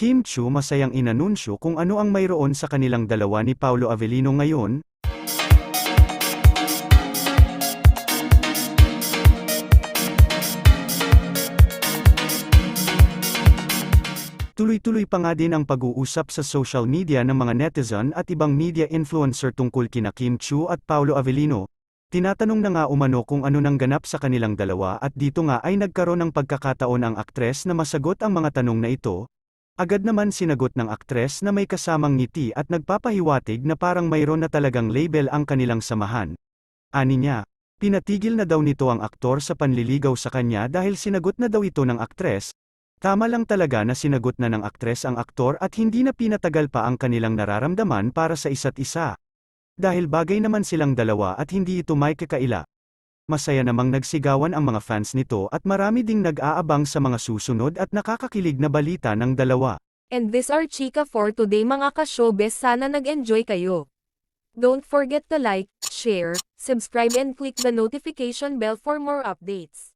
Kim Chu masayang inanunsyo kung ano ang mayroon sa kanilang dalawa ni Paulo Avellino ngayon, Tuloy-tuloy pa nga din ang pag-uusap sa social media ng mga netizen at ibang media influencer tungkol kina Kim Chu at Paulo Avellino. Tinatanong na nga umano kung ano nang ganap sa kanilang dalawa at dito nga ay nagkaroon ng pagkakataon ang aktres na masagot ang mga tanong na ito. Agad naman sinagot ng aktres na may kasamang ngiti at nagpapahiwatig na parang mayroon na talagang label ang kanilang samahan. Ani niya, pinatigil na daw nito ang aktor sa panliligaw sa kanya dahil sinagot na daw ito ng aktres, Tama lang talaga na sinagot na ng aktres ang aktor at hindi na pinatagal pa ang kanilang nararamdaman para sa isa't isa. Dahil bagay naman silang dalawa at hindi ito may kakaila. Masaya namang nagsigawan ang mga fans nito at marami ding nag-aabang sa mga susunod at nakakakilig na balita ng dalawa. And this are Chika for today mga ka-showbiz sana nag-enjoy kayo. Don't forget to like, share, subscribe and click the notification bell for more updates.